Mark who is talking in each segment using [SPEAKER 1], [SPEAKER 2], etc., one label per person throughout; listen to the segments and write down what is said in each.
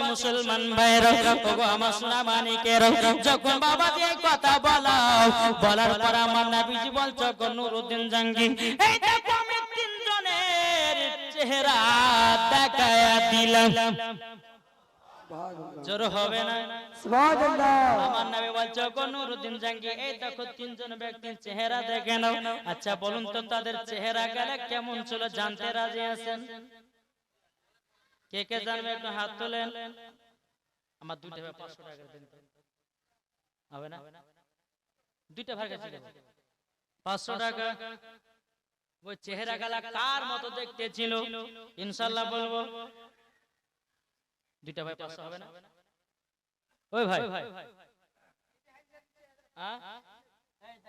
[SPEAKER 1] বাবাজি মুসলমান ভাইরা ওগো আমার সোনা মানিকের যখন বাবাজি এই কথা বলা বলার পর আমার নবীজি বলছো গো নুরুদ্দিন জাঙ্গি এই দেখো আমি তিনজনের চেহারা দেখায়া দিলাম। জোর হবে না? আমার নামে বলছো নুরুদ্দিন জাঙ্গি এই দেখো তিনজন ব্যক্তির চেহারা দেখে নাও। আচ্ছা বলুন তো তাদের চেহারা গেলে কেমন ছিল? জানতে রাজি আছেন? কে কে জানবে একটু হাত তোলেন। আমার দুইটা ভাই পাঁচশো টাকা দিন হবে না? দুইটা ভাই কাছে পাঁচশো টাকা। ওই চেহারা গালা কার মতো দেখতে ছিল? ইনশাল্লাহ বলব। দুইটা ভাই পাঁচশো হবে না? ওই ভাই। আ?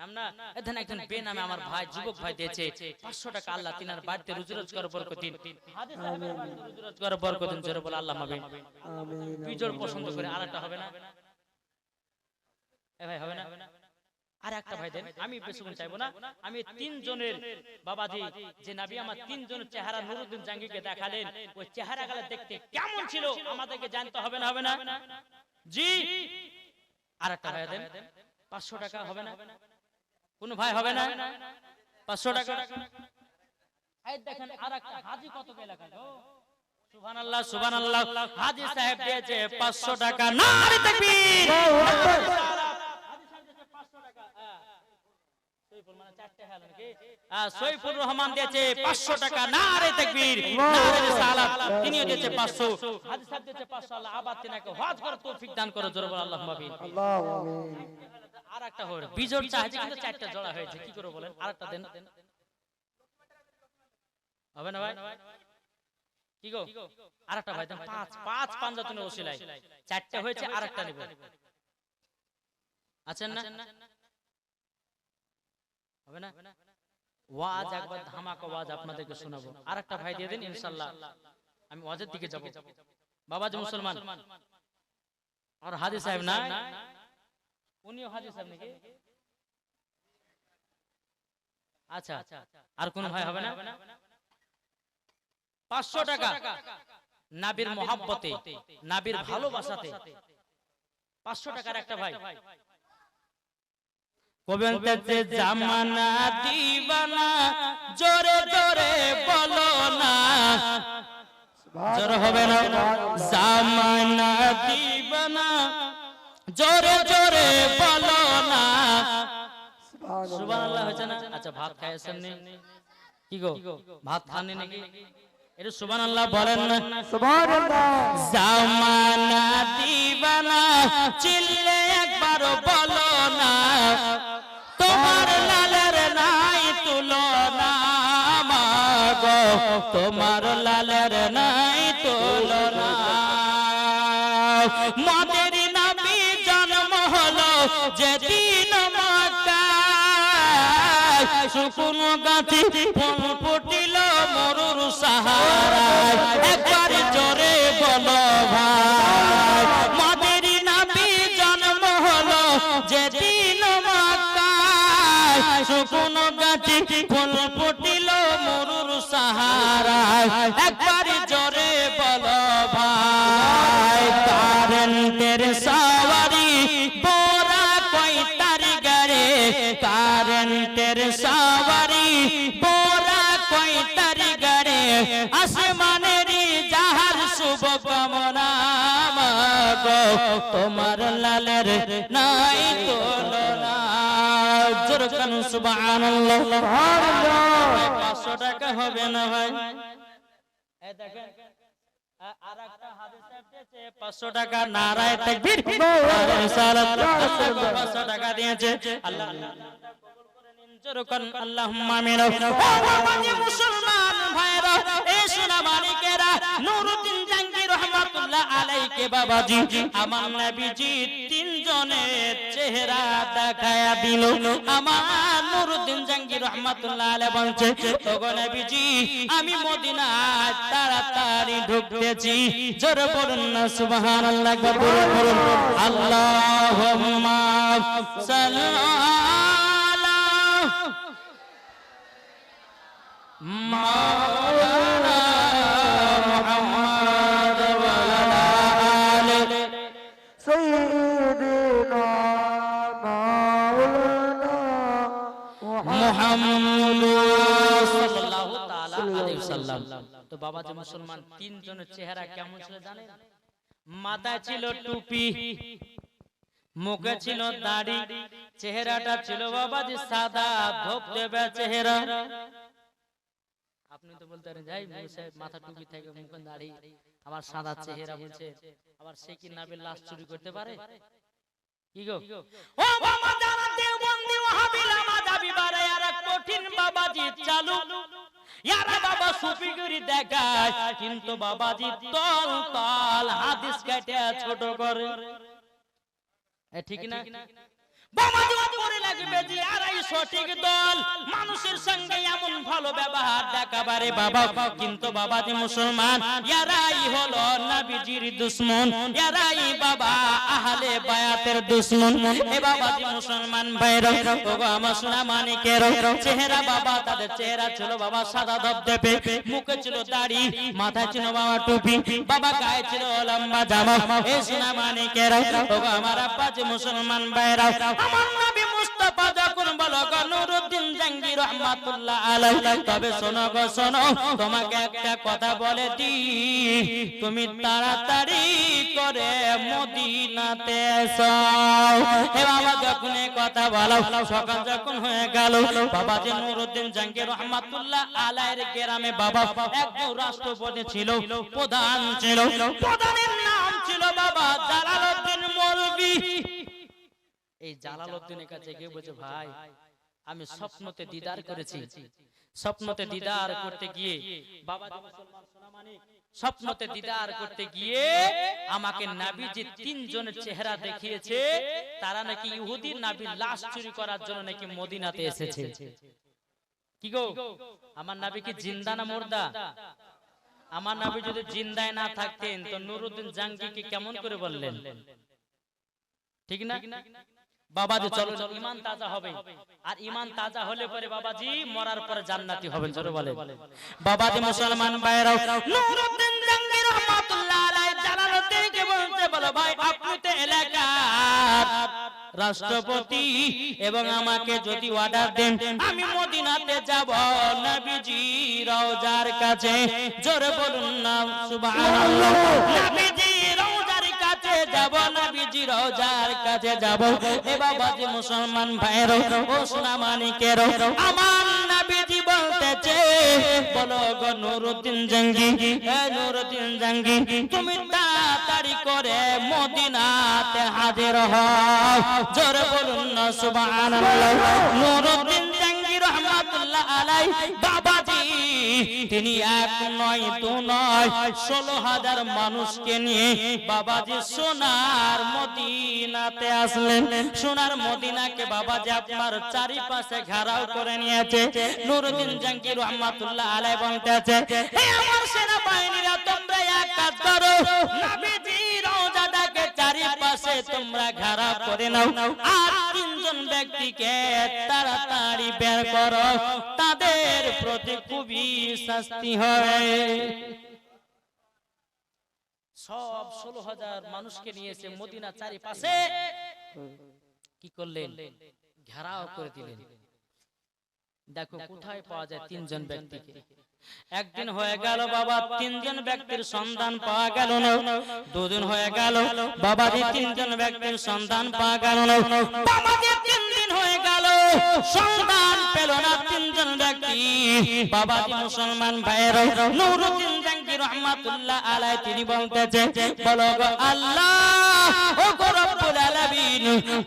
[SPEAKER 1] নাম নাম না এখানে একজন বেনামে আমার ভাই যুবক ভাই দিয়েছে। 500 টাকা আল্লাহ তিনার বাড়িতে রুজি রোজগার বরকতিন হাজি রুজি রোজগার বরকতিন জোরে বলে আল্লাহ মাবে বিজোড় পছন্দ করে আর একটা হবে না? এ ভাই হবে না? আর একটা ভাই দেন আমি বেশিক্ষণ চাইব না। আমি তিনজনের বাবাজি যে নাবি আমার তিনজনের চেহারা নুরুদ্দিন জাঙ্গিকে দেখালেন ওই চেহারা গেলে দেখতে কেমন ছিল আমাদেরকে জানতে হবে না হবে না? জি। আর একটা ভাই দেন পাঁচশো টাকা হবে না? কোন ভাই হবে না? পাঁচশো টাকা। দেখেন আর একটা হাজি কত কে সুবহানাল্লাহ সুবহানাল্লাহ। হাজি সাহেব দিয়েছে 500 টাকা। নারে তাকবীর! হাজি সাহেব দিয়েছে 500 টাকা। হ্যাঁ। সৈফুল মানে সৈফুর রহমান দিয়েছে 500 টাকা। নারে তাকবীর! নারে তিনিও দিয়েছে 500 হাজি সাহেব দিয়েছে 500 আল্লাহ। আবার তিনাকে হজ করার তৌফিক দান করো জোরে বলো আল্লাহুম্মা আমিন। আর একটা বিজোড় চাহিদা কিন্তু চারটা জোড়া হয়েছে কি করে বলেন? আরেকটা দেন। হবে না ভাই? কি গো? আরেকটা ভাই দেন পাঁচ। পাঁচ পাঞ্জাতনের ওসিলাই চারটা হয়েছে আরেকটা নেব। আছেন না? হবে না? ওয়াজ একবার ধামাকা ওয়াজ আপনাদেরকে শোনাবো। আরেকটা ভাই দিয়ে দিন ইনশাআল্লাহ আমি ওয়াজের দিকে যাব। বাবা যে মুসলমান। আর হাজি সাহেব না উনিও হাজি সাহেব নাকি? আচ্ছা আর কোন ভাই হবে না? পাঁচশো টাকা। নাবির মহাব্বতে। নাবির ভালোবাসাতে। পাঁচশো টাকার একটা ভাই। কবিতে জামানা দিবানা? জোরে জোরে বলো না। জোরে হবে না। জামানা দিবানা। জোরে জোরে বলো না। সুবহানাল্লাহ। হয়েছে না? আচ্ছা ভাত খাইছেন নি? কি গো? ভাত খাননি নাকি? এটা সুবহানাল্লাহ বলেন না। সুবহানাল্লাহ। জামানা দিবানা চিল্লে একবার বলো না। তোমার লালের নাই তুলনা মাগো। তোমার লালের নাই তুলনা। মাদের যেদিন শুকুন গাছি ফুল ফুটিল মরুর সাহারায়। একবার জোরে বলো ভাই, মাদের নামে জন্ম হলো যেদিন মক্কায় শুকুন গাছি ফুল ফুটিল মরুর সাহারায়। একবার জোরে বলো ভাই কারেন্টের সাওয়ারি কামনা তোমার লালের নাই তুলনা জোর কান, সুবহানাল্লাহ। পাঁচশো টাকা হবে না ভাই। এই দেখেন আর একটা হাদিস সাহেব 500 টাকা নারায়ে তাকবীর। রিসালাত 500 টাকা দিয়েছে। আল্লাহ মুসলমান ভাইরা রহমাতুল্লাহ আলাইকে বাবাজি, আমার নবীজি তিনজনের চেহারা দেখায়া দিল। আমার নুরুদ্দিন জাঙ্গির রহমাতুল্লাহ আলাইহি বলছে, ওগো নবীজি, আমি মদিনায় তাড়াতাড়ি ঢুকতেছি। জোরে বলুন না, সুবহানাল্লাহ বলুন বলুন আল্লাহুম্মা সাল্লাল্লাহু মাওলানা তো বাবা যে মুসলমান, তিনজনের চেহারা কেমন ছিল জানেন? ছিল টুপি, মুখে ছিল দাড়ি, চেহারাটা ছিল বাবাজি সাদা চেহারা। আপনি তো বলতে যাই মাথা টুপি থাকে মুখে দাড়ি, আবার সাদা চেহারা বলছে আবার সে কি নাবির লাশ চুরি করতে পারে? কি গো? ও বাবা যারা দেওবন্দি ওয়াহাবিরা মাযহাবি বারে আর কঠিন বাবাজি চালু। ইয়ারা বাবা সুফিগিরি দেখায় কিন্তু বাবাজি তল তল হাদিস কেটে ছোট করে। ঠিক না? বাবাজি করে লাগবে যে আরাই সঠিক দল। মানুষের সঙ্গে এমন ভালো ব্যবহার দেখাবারে বাবা কিন্তু বাবাজি মুসলমান। ইয়ারাই হলো নবীজির দুশ্মন। ইয়ারাই বাবা বায়াতের দুশ্মন। এ বাবা মুসলমান ভাইরা ওগো আমার সোনা মানিকের চেহারা বাবা, তাদের চেহারা ছিল বাবা সাদা ধবধবে। মুখে ছিল দাড়ি, মাথায় ছিল বাবা টুপি। বাবা গায়ে ছিল লম্বা জামা। এ সোনা মানিকের ওগো আমার আব্বাজি মুসলমান ভাইরা আমার নবী মুস্তাফা যখন বলো নুরুদ্দিন জাঙ্গি রহমাতুল্লাহ আলাইহি। তবে শোনো গো, শোনো, তোমাকে একটা কথা বলে দি তুমি তাড়াতাড়ি করে মদিনাতে এসো। এ বাবা, যখন কথা বলো, সকাল যখন হয়ে গেল, বাবা যে নুরুদ্দিন জাঙ্গি রহমাতুল্লাহ আলাইহির গ্রামে বাবা একজন রাষ্ট্রপতি ছিল, প্রধান ছিল, প্রধানের নাম ছিল বাবা জালালউদ্দিন মৌলভী। এই জালালউদ্দিনের কাছে গিয়ে বলছে ভাই আমি স্বপ্নতে দিদার করেছি। স্বপ্নতে দিদার করতে গিয়ে বাবা যে স্বপ্নতে দিদার করতে গিয়ে আমাকে নাবিজি তিনজনের চেহারা দেখিয়েছে তারা নাকি ইহুদির নাবির লাশ চুরি করার জন্য নাকি মদিনাতে এসেছে। কি গো? আমার নাবি কি জিন্দা না মুর্দা? আমার নাবি যদি জিন্দায় না থাকতেন তো নুরুদ্দিন জাঙ্গিকে কেমন করে বললেন? ঠিক না? বাবাজি চলো। ইমান তাজা হবে। আর ইমান তাজা হলে পরে বাবাজি মরার পরে জান্নাতি হবেন জোরে বলে বাবাজি মুসলমান ভাইরাও নুরুদ্দিন জাঙ্গি রহমাতুল্লাহ আলাইহি জালালউদ্দিনকে বলতে বলো ভাই আপনি তো এলাকার রাষ্ট্রপতি এবং আমাকে যদি অর্ডার দেন আমি মদিনাতে যাব। নবীজি রওজার কাছে জোরে বলুন না সুবহানাল্লাহ। নবীজি যাব নবীজি রওজার কাছে যাব। এ বাবা বাবাজি মুসলমান ভাইরো ও সোনা মানিকের আমার নবীজি বলতেছে, বলো গো নুরুদ্দিন জঙ্গি এ নুরুদ্দিন জঙ্গি তুমি তাড়াতাড়ি করে মদিনাতে হাজির হও। জোরে বলুন না, সুবহানাল্লাহ। নুরুদ্দিন জঙ্গি রহমাতুল্লাহ আলাই বাবাজি তিনি এক নয়, দু নয়, ষোলো হাজার মানুষকে নিয়ে বাবাজি সোনার মদিনাতে আসলেন। সোনার মদিনাকে বাবাজি আপনার চারিপাশে ঘেরাও করে নিয়েছে। নুরুদ্দিন জাঙ্গি রহমাতুল্লাহ আলাই বলতেছে, হে আমার সেনাবাহিনীরা, তোমরা এক কাজ করো, নবীজি চারিপাশে তোমরা ঘেরাও করে নাও। আর তিনজন ব্যক্তিকে তাড়াতাড়ি বের করো। তাদের প্রতি খুবই শাস্তি হয় সব ষোলো হাজার মানুষকে নিয়েছে মদিনা চারিপাশে। কি করলেন? ঘেরাও করে দিলেন। দেখো, কোথায় পাওয়া যায় তিনজন ব্যক্তিকে। একদিন হয়ে গেল বাবা তিনজন ব্যক্তির সন্ধান পাওয়া গেল না। দুদিন হয়ে গেল বাবাজি তিনজন ব্যক্তির সন্ধান পাওয়া গেল না। বাবাজি তিন দিন হয়ে গেল। সন্ধান পেল না তিনজন ব্যক্তি। বাবাজি মুসলমান ভাইয়ের নুরুদ্দিন জাঙ্গি রহমাতুল্লাহ আলাই তিনি বলতেছে বলো গো আল্লাহ ও রব্বুল আলামিন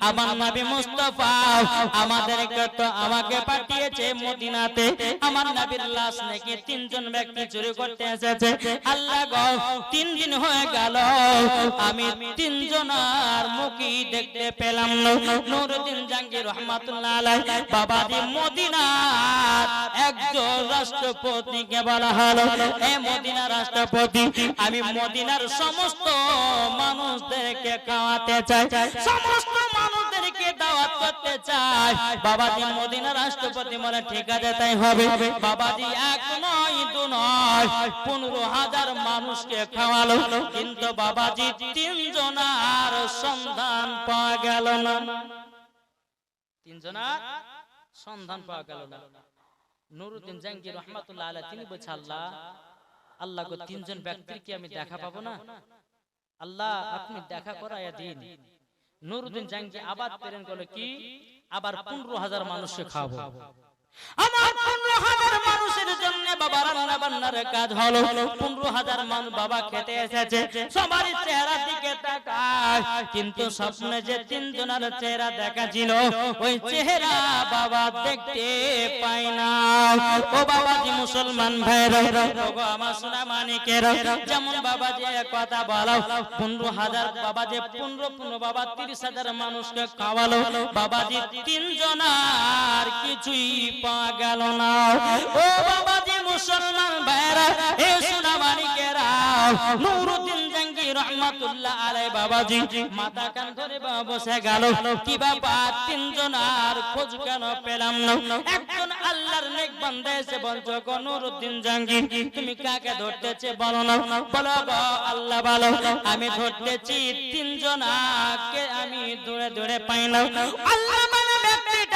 [SPEAKER 1] আমার নবী মুস্তাফা আমাদেরকে তো আমাকে পাঠিয়েছে মদিনাতে। আমার নবীর লাশ নাকি তিনজন ব্যক্তি চুরি করতে এসেছে। আল্লাহ গো তিন দিন হয়ে গেল। আমি তিনজন আর মুখই দেখতে পেলাম নুরুদ্দিন জাহাঙ্গীর রহমাতুল্লাহ আলাই বাবাজি মদিনার একজন রাষ্ট্রপতিকে বলা হলো। এ মদিনা রাষ্ট্রপতি। আমি মদিনার সমস্ত মানুষদেরকে খাওয়াতে চাই। সমস্ত করতে বাবাজি মদিনা রাষ্ট্রপতি ঠিক আছে, তাই হবে। বাবাজি এক নয় দু নয়, পনেরো হাজার মানুষকে খাওয়ালো। কিন্তু বাবাজি সন্ধান পাওয়া গেল না।
[SPEAKER 2] সন্ধান পাওয়া গেল নুরুদ্দিন আল্লাহ তিনজন আমি দেখা পাবো না। আল্লাহ, আপনি দেখা করাইয়া দিন। নুরুদ্দিন জাহাঙ্গীর আবার প্রেরণ করল কি? আবার পনেরো হাজার মানুষকে খাওয়াবো।
[SPEAKER 1] আমার পনেরো হাজার মানুষের জন্য বাবা রান্না বান্নার কাজ হলো। পনেরো হাজার মানুষ বাবা খেতে এসেছে। সবার চেহারা দিকে তাকায়। কিন্তু স্বপ্নে যে তিনজনের চেহারা দেখা ছিল, ওই চেহারা বাবা দেখতে পায় না। ও বাবা জি মুসলমান ভাইরা আমার সোনা মানিকের। যেমন বাবা যে কথা বলো, পনেরো হাজার বাবা যে পনেরো পনেরো বাবা তিরিশ হাজার মানুষকে খাওয়ালো। বাবাজি কিছুই পাওয়া গেল না ও বাবাজি মুসলমান ভাইরা, এ নুরুদ্দিন বাবাজি, মাথা কান ধরে বাবা বসে গেল। কি বাবা তিনজন আর খোঁজ কেন পেলাম না? একজন আল্লাহর নেক এসে বলছো নুরুদ্দিন জাহাঙ্গীর তুমি কাকে ধরতেছে বলো না? বলো আল্লাহ বলো আমি ধরতেছি তিনজন আমি দূরে দূরে পাই না? আল্লাহ মানে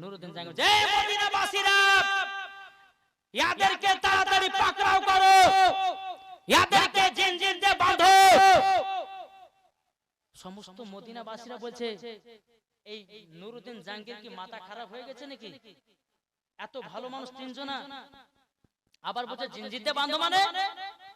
[SPEAKER 1] নুরুদ্দিন জাহাঙ্গীর
[SPEAKER 2] জয় মদিনাবাসীরা
[SPEAKER 1] ইয়াদেরকে তাড়াতাড়ি পাকড়াও করো। ইয়াদেরকে জিনজির দিয়ে বাঁধো।
[SPEAKER 2] সমস্ত মদিনাবাসীরা বলছে এই নুরুদ্দিন জাহাঙ্গীর কি মাথা খারাপ হয়ে গেছে নাকি? এত ভালো মানুষ তিনজনা। আবার বলছে জিনজিতে বান্ধব মানে? এই নুরুদ্দিন জাহাঙ্গীর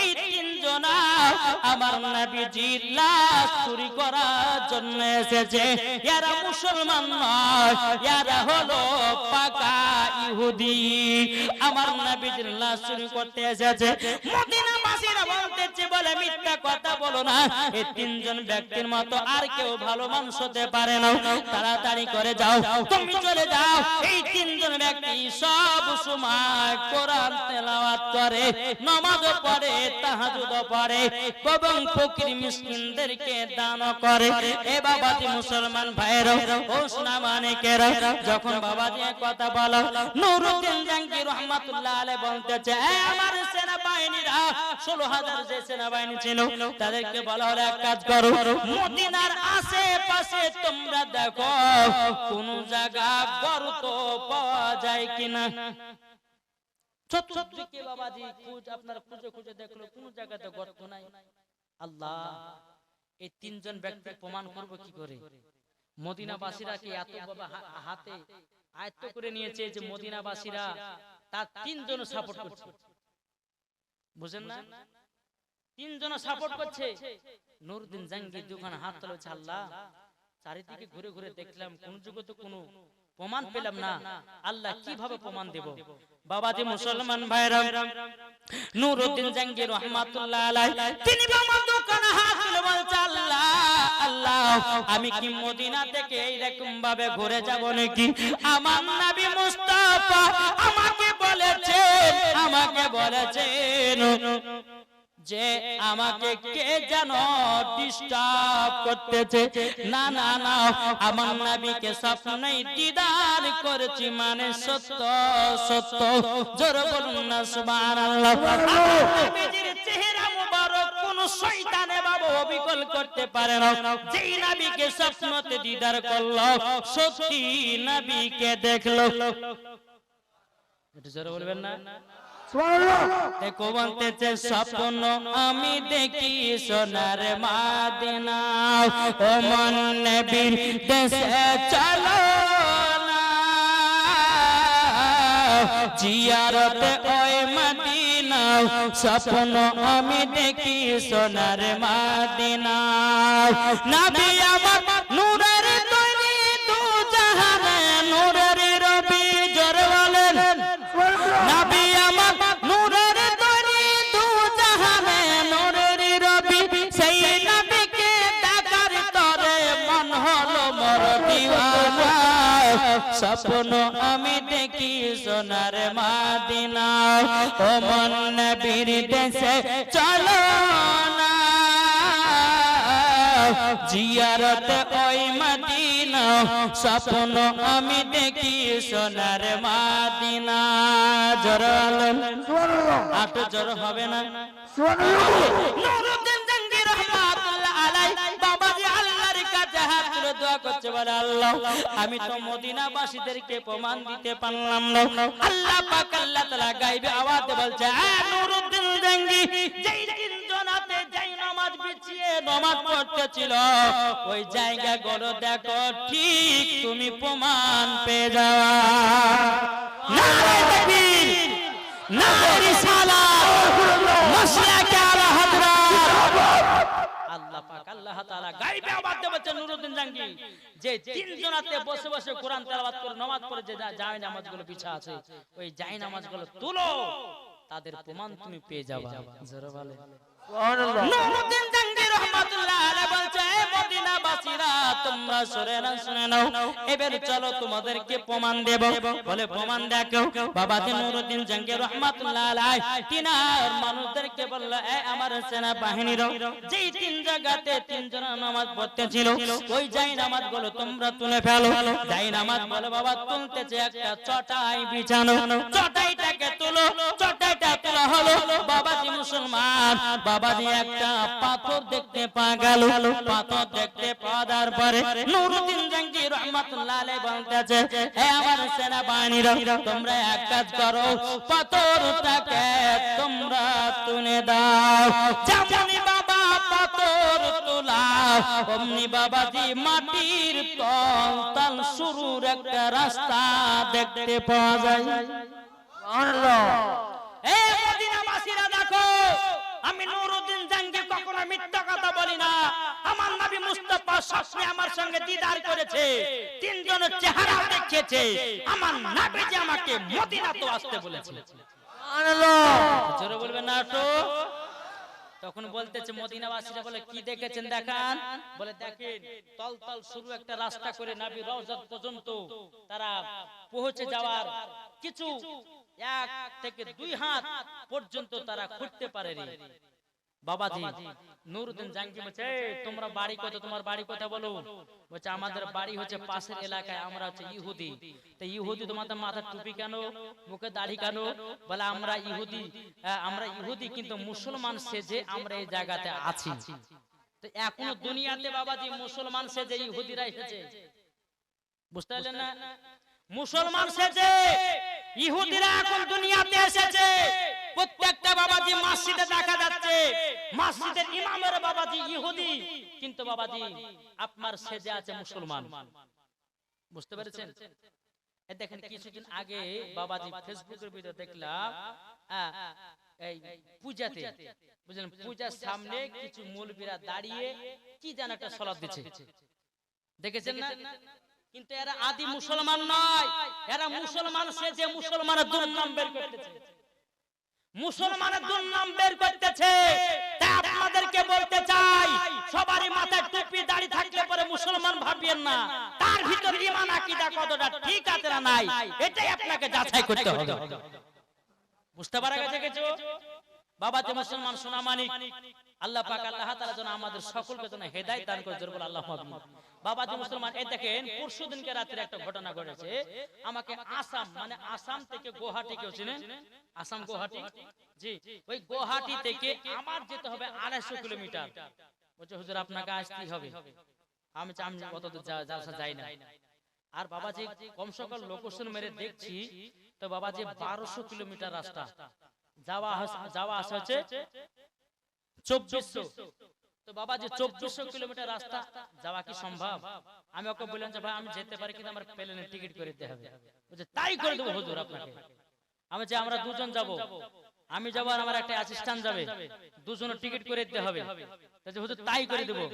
[SPEAKER 2] এই তিনজন
[SPEAKER 1] আমার নবীজির লাশ চুরি করার জন্য এসেছে। এরা মুসলমান নয়, এরা হলো পাকা ইহুদি। আমার নবীজির জিল্লা চুরি করতে এসেছে। বলতেছে বলে মিথ্যা কথা বলো না। এই তিনজন ব্যক্তির মতো আর তাড়াতাড়ি করে যাও। তুমি চলে যাও। এই তিনজন ব্যক্তি সব সময় কোরআন করে, নামাজ পড়ে, তাহাজুদ পড়ে, এবং ফকির মিসকিনদেরকে দান করে। এ বাবাজি মুসলমান ভাইরা ও সোনা কথা বলো, নুরুদ্দিন জাহাঙ্গীর রহমাতুল্লাহ বলতেছে আমার সেনাবাহিনীরা, ষোলো হাজার যে সেনাবাহিনী ছিল তাদেরকে বলা হলো এক কাজ করো মদিনার আশেপাশে তোমরা দেখো কোন জায়গা গর্ত পাওয়া যায় কিনা?
[SPEAKER 2] চতুর্দিকে বাবাজি খুঁজ আপনারা খুঁজে খুঁজে দেখল কোন জায়গাতে গর্ত নাই। আল্লাহ
[SPEAKER 1] এই তিনজন ব্যক্তি প্রমাণ করব কি করে? মদিনাবাসীরা কি এত বাবা হাতে আয়ত্ত করে নিয়েছে যে মদিনাবাসীরা তার তিনজন সাপোর্ট করছে? বুঝেন না? তিনজন সাপোর্ট করছে। নুরুদ্দিন জাঙ্গি দুখান হাত আল্লাহ চারিদিকে ঘুরে ঘুরে দেখলাম কোন যুগে তো কোনো প্রমাণ পেলাম না। আল্লাহ কীভাবে প্রমাণ দেব? বাবাজি মুসলমান ভাইরা নুরুদ্দিন জাঙ্গি রহমাতুল্লাহ আলাইহি। তিনি দোকান হাত তুলে বলছে আল্লাহ আল্লাহ আমি কি মদিনা থেকে এইরকম ভাবে ঘুরে যাব নাকি? আমার নবী মুস্তাফা আমাকে বলেছেন আমাকে বলেছেন। যে আমাকে কে যেন ডিস্টার্ব করতেছে? না না না আমার নবীকে স্বপ্নেই দিদার করেছি মানে সত্য সত্য জোর বলুন না সুবহানাল্লাহ। নবীজির চেহারা মুবারক কোন শয়তানে বাবা অবিকল করতে পারে না। যেই নবীকে স্বপ্নতে দিদার করল সত্যি নবীকে দেখল। এটা জোরে বলবেন না? দেখো বলতেছে স্বপ্ন আমি দেখি সোনার মাদিনা। ও চলো জিয়ারতে ওই মদিনা। স্বপ্ন আমি দেখি সোনার মাদিনা। নবী আমার নূরের স্বপ্ন আমি দেখি সোনার মাদিনা। ও মন নবীর দেশে চলো না। জিয়ারত ওই মদিনা। স্বপ্ন আমি দেখি সোনার মাদিনা। জোর আট জোর হবে না। আমি তো মদিনাবাসীদেরকে প্রমাণ দিতে পারলাম না। আল্লাহ পাক আল্লাহ তাআলা গায়বে আওয়াজে বলছে আ নুরুদ্দিন জাঙ্গি ওই জায়গাগুলো দেখো, ঠিক তুমি প্রমাণ পেয়ে যাওয়া। নারে তাকবীর নারে পাক আল্লাহ তাআলা গায়বে আওয়াজ দিয়ে বলছেন নুরুদ্দিন জাঙ্গি যে তিনজনাতে বসে বসে কোরআন তেলাওয়াত করে নামাজ পড়ে যে জায় নামাজগুলো পিছা আছে ওই জায় নামাজগুলো তুলো। তাদের প্রমাণ তুমি পেয়ে যাবা। জোরে বলে। নুরুদ্দিন জাঙ্গি রহমাতুল্লাহ আলাইহি বলছে তোমরা শুনে না শুনে নাও। এবার চলো তোমাদেরকে প্রমাণ দেব। বলে প্রমাণ দেখো বাবা নুরুদ্দিন জাঙ্গি রহমাতুল্লাহ আলাইহি, তিনার মানুষদেরকে বলল, এ আমার সেনা বাহিনীর যেই তিন জায়গাতে তিনজন নামাজ পড়তে ছিল ওই যাই নামাজগুলো তোমরা তুলে ফেলো। যাই নামাজ বলে, বাবা, তুলতেছে একটা চটাই বিছানো। চটাইটাকে তুলো, চটাইটা তোলা হলো, বাবাজি মুসলমান, বাবাজি একটা পাথর দেখতে পাওয়া গেল। পাথর দেখতে পাওয়ার পরে নুরুদ্দিন জাঙ্গি রহমাতুল্লাহ আলাইহি বলতেছে, হে আমার সেনা তোমরা এক কাজ করো, পাথরটাকে তোমরা তুলে দাও। যেমনি বাবা পাথর তোলা, অমনি বাবাজি মাটির তল তল শুরুর একটা রাস্তা দেখতে পাওয়া যায়। এই মদিনাবাসীরা দেখো আমি নুরুদ্দিন জাঙ্গি কখনো মিথ্যা কথা বলি না। আমার নবী মুস্তাফা স্বপ্নে আমার সঙ্গে দিদার করেছে। তিনজনের চেহারা দেখিয়েছে। আমার নবী যে আমাকে মদিনা তো আসতে বলেছে। জোরে বলবেন না তো তখন বলতেছে মদিনাবাসীরা বলে কি দেখেছেন দেখান? বলে দেখেন তল তল শুরু একটা রাস্তা করে নাবি রওজাত পর্যন্ত তারা পৌঁছে যাওয়ার কিছু এক থেকে দুই হাত পর্যন্ত তারা খুঁজতে পারেনি। বাবাজি নুরুদ্দিন জাঙ্গি বলছে "এই, তোমরা বাড়ি কত তোমার বাড়ি কথা বলো? বলছে আমাদের বাড়ি হচ্ছে পাশের এলাকায় আমরা হচ্ছে ইহুদি। তো ইহুদি তোমাদের মাথার টুপি কেন মুখে দাড়ি কেন? বলে আমরা ইহুদি আমরা ইহুদি কিন্তু মুসলমান সেজে আমরা এই জায়গাতে আছি। তো এখনও দুনিয়াতে বাবাজি মুসলমান সেজে ইহুদিরা এসেছে। বুঝতে পারলেন না। মুসলমান সেজে ইহুদিরা এখন দুনিয়াতে এসেছে। প্রত্যেকটা বাবাজি মসজিদে দেখা যাচ্ছে। মসজিদের ইমামের বাবাজি ইহুদি। কিন্তু বাবাজি, আপনার সেজে আছে মুসলমান। বুঝতে পেরেছেন? দেখেন, কিছুদিন আগে বাবাজি ফেসবুকের ভিতরে দেখলাম। এই পূজাতে। বুঝলেন, পূজার সামনে কিছু মৌলবীরা দাঁড়িয়ে কি যেন একটা সলাপ দিচ্ছে। দেখেছেন না? কিন্তু এরা আদি মুসলমান নয়। এরা মুসলমান, সে যে মুসলমানের দুর্নাম বের করতেছে। মুসলমানের দুর্নাম বের করতেছে। তাই আপনাদেরকে বলতে চাই, সবারই মাথায় টুপি, দাড়ি থাকলে পরে মুসলমান ভাবিয়েন না। তার ভিতর ইমান আকীদা কতটা ঠিক আছে না নাই? এটাই আপনাকে যাচাই করতে হবে। বুঝতে পারা গেছে কিছু? বাবা যে মুসলমান সোনা মানিক আল্লাহ পাক আল্লাহ তাআলা যেন আমাদের সকলকে যেন হেদায়েত দান করে, জোর বলে আল্লাহ আমিন বাবা যে মুসলমান, এই দেখেন, পরশু দিনকে রাত্রে একটা ঘটনা ঘটেছে। আমাকে আসাম মানে আসাম থেকে গুয়াহাটি, কেউ চিনেন? আসাম, গুয়াহাটি? জি, ওই গুয়াহাটি থেকে আমার যেতে হবে আড়াইশো কিলোমিটার। বলছে, হুজুর, আপনাকে আসতেই হবে। আমি আমি অত দূর যা- জালসা যাই না। আর বাবাজি কম সকাল লোকেশন মেরে দেখছি, তো বাবাজি বারোশো কিলোমিটার রাস্তা। যাওয়া যাওয়া আসা হচ্ছে চব্বিশশো। তো বাবা যে চব্বিশশো কিলোমিটার রাস্তা যাওয়া কি সম্ভব? আমি ওকে বললাম যে ভাই আমি যেতে পারি কিন্তু আমার প্লেনের টিকিট করে দিতে হবে। বলছে তাই করে দেবো হুজুর আপনাকে। আমি যে আমরা দুজন যাব। আমি যাব আর আমার একটা অ্যাসিস্ট্যান্ট যাবে। দুজনের টিকিট করে দিতে হবে। হুজুর তাই করে দেবো।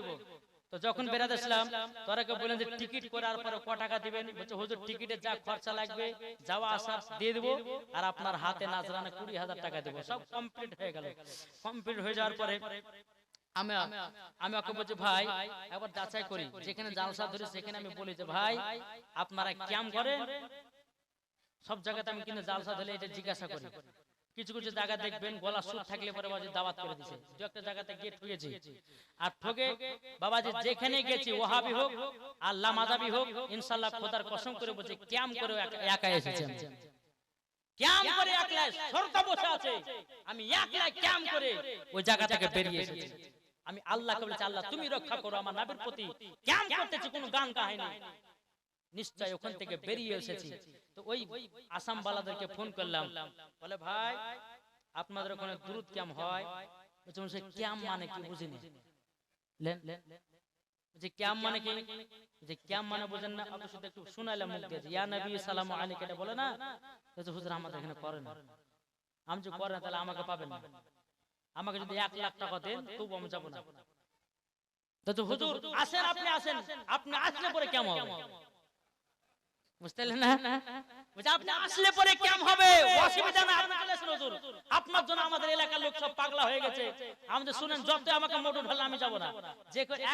[SPEAKER 1] তো যখন বেরাতেছিলাম তোরাকে বললেন যে টিকিট করার পরে ক টাকা দিবেন? বলছে হুজুর টিকিটের যা খরচা লাগবে যাওয়া আসা দিয়ে দেবো আর আপনার হাতে নাজরানা কুড়ি হাজার টাকা দেবো। সব কমপ্লিট হয়ে গেল। কমপ্লিট হয়ে যাওয়ার পরে আমি আমি ওকে বলছি ভাই একবার যাচাই করি। যেখানে জালসা ধরি সেখানে আমি বলি যে ভাই আপনারা ক্যাম করেন সব জায়গাতে আমি কিন্তু জালসা ধরে এটা জিজ্ঞাসা করি। কিছু কিছু জায়গা দেখবেন গলা সুর থাকলে পরে বাবাজি দাওয়াত করে দিছে। দু একটা জায়গাতে গিয়ে ঠুকেছি আর ঠকে বাবাজি যেখানে গেছি ওহাবি হোক আর লামাজাবি হোক ইনশাল্লাহ খোদার কসম করে বলছে ক্যাম করে একা- এসেছেন ক্যাম করে সরতা বসে আছে। আমি ক্যাম করে ওই জায়গা থেকে বেরিয়ে এসেছি। আমি আল্লাহকে বলেছি আল্লাহ তুমি রক্ষা করো আমার নাবির প্রতি। ক্যাম করতেছি কোনো গান কাহিনী নিশ্চয় ওখান থেকে বেরিয়ে এসেছি। তো ওই আসাম বালাদেরকে ফোন করলাম। বলে, ভাই, আপনাদের ওখানে দুরুদ ক্যাম হয়? ক্যাম মানে কি বুঝিনি? ক্যাম মানে মানে আপনি আমি যদি করে না, তাহলে আমাকে পাবেন না। আমাকে যদি লাখ টাকা দেন আমি হুজুর, আসেন, আপনি আসেন। আপনি আসলে পরে কেমন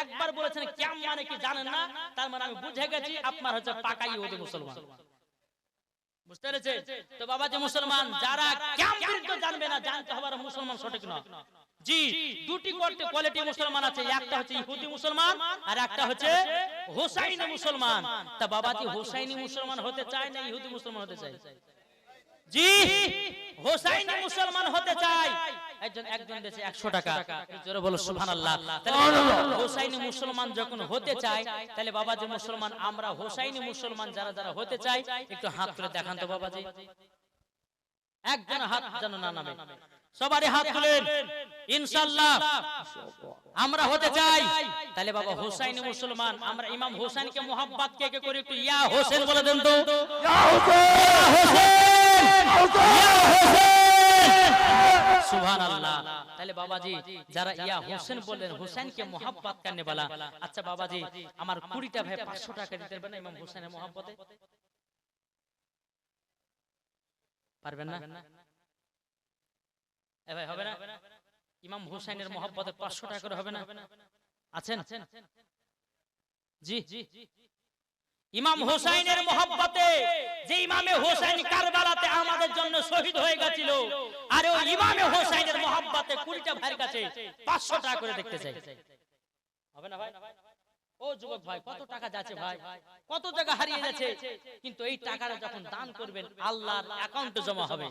[SPEAKER 1] একবার বলেছেন কেমন মানে কি জানেন না? তার মানে আমি বুঝে গেছি, আপনার হচ্ছে পাকাই ওদের মুসলমান। বুঝতে পেরেছে তো বাবা যে মুসলমান, যারা জানবে না, জানতে হবে মুসলমান সঠিক না জি দুটি কোয়ালিটি মুসলমান আছে একটা হচ্ছে ইহুদি মুসলমান আর একটা হচ্ছে হোসাইনি মুসলমান। তা বাবাজি হোসাইনি মুসলমান হতে চায় না ইহুদি মুসলমান হতে চায়? জি হোসাইনি মুসলমান হতে চায়। একজন একজন দেশে একশো টাকা। জোরে বলো সুবহানাল্লাহ। তাহলে হোসাইনি মুসলমান যখন হতে চায় তাহলে বাবাজি মুসলমান আমরা হোসাইনি মুসলমান যারা যারা হতে চাই একটু হাত তুলে দেখান তো বাবাজি। একজন হাত যেন না নামে। সবারই হাত তুলেন। ইনশাআল্লাহ। আমরা হতে চাই। তাহলে বাবা হোসাইনি মুসলমান। আমরা ইমাম কে কে করে একটু ইয়া হোসেন বলে দেন তো। সুবহানাল্লাহ। তাহলে বাবাজি যারা ইয়া হোসেন বললেন হোসেনকে মোহাব্বত করনে वाला আচ্ছা বাবাজি আমার 20টা ভাই 500 টাকা দিতে পারবেন ইমাম হোসেনের মোহাব্বতে? পারবেন না? এ ভাই হবে না? ইমাম হোসেনের মোহাব্বতে 500 টাকা করে হবে না? আছেন? জি। ইমাম হোসাইনের মোহাব্বতে যে ইমামে হোসাইন কারবালাতে আমাদের জন্য শহীদ হয়ে গেছিল আর ওই ইমামে হোসাইনের মোহাব্বতে কুড়িটা ভাইয়ের কাছে পাঁচশো টাকা করে দেখতে চাই। হবে না ভাই? ও যুবক ভাই কত টাকা যাচ্ছে ভাই? কত জায়গা হারিয়ে যাচ্ছে? কিন্তু এই টাকাটা যখন দান করবেন আল্লাহর অ্যাকাউন্টে জমা হবে।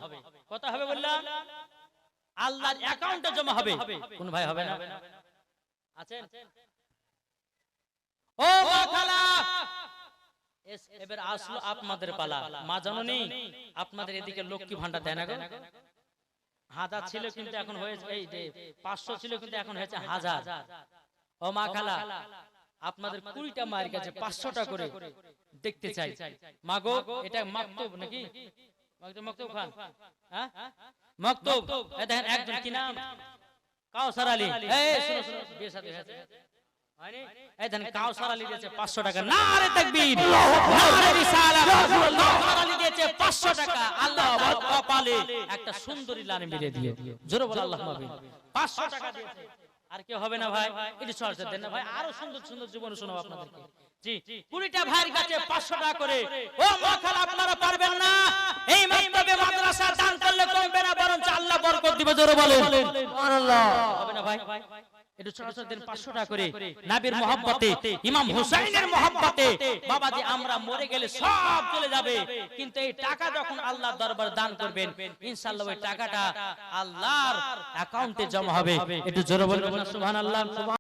[SPEAKER 1] কত হবে বললাম আল্লাহর অ্যাকাউন্টে জমা হবে। কোন ভাই হবে না? আছেন? ও খালা এবার আসলো আপনাদের পালা। মা জননী আপনাদের এদিকে লক্ষ্মী ভান্ডার দেয় না গো? হাজার ছিল কিন্তু এখন হয়েছে এই যে পাঁচশো ছিল কিন্তু এখন হয়েছে হাজার। ও মা খালা আপনাদের কুড়িটা মায়ের কাছে পাঁচশোটা করে দেখতে চাই। মা গো এটা মাকতুব নাকি? মাকতুব খান। মাকতুব দেখেন একজন কি নাম? কাউসার আলী। এই শুনো শুনো বিয়ে শাদী হয়েছে হয়নি? এই দেখেন কাউসার আলী দিয়েছে 500 টাকা। নারে তাকবীর! নারে রিসালাত কাউসার আলী দিয়েছে 500 টাকা। আল্লাহ আমার একটা সুন্দরী লান মিলে দিয়ে। জোরে বল আল্লাহ 500 টাকা দিয়েছে। আর কেউ হবে না ভাই। এটি চর্চা দেন না ভাই। আরও সুন্দর সুন্দর জীবন শোনাবো আপনাদেরকে। জি কুড়িটা ভাইয়ের কাছে পাঁচশো টাকা করে। ও মাথাল আপনারা পারবেন না। এই মাধ্যমে মাদ্রাসা দান করলে কমবে না বরঞ্চ আল্লাহ বরকত দিবে জোরে বলেন। হবে না ভাই। একটু ছোট ছোট দিন পাঁচশো টাকা করে। নাবির মহব্বতে ইমাম হুসাইনের মহব্বতে বাবাজি আমরা মরে গেলে সব চলে যাবে। কিন্তু এই টাকা যখন আল্লাহর দরবার দান করবেন ইনশাআল্লাহ ওই টাকাটা আল্লাহর অ্যাকাউন্টে জমা হবে। একটু জোরে বলবেন সুবহানাল্লাহ।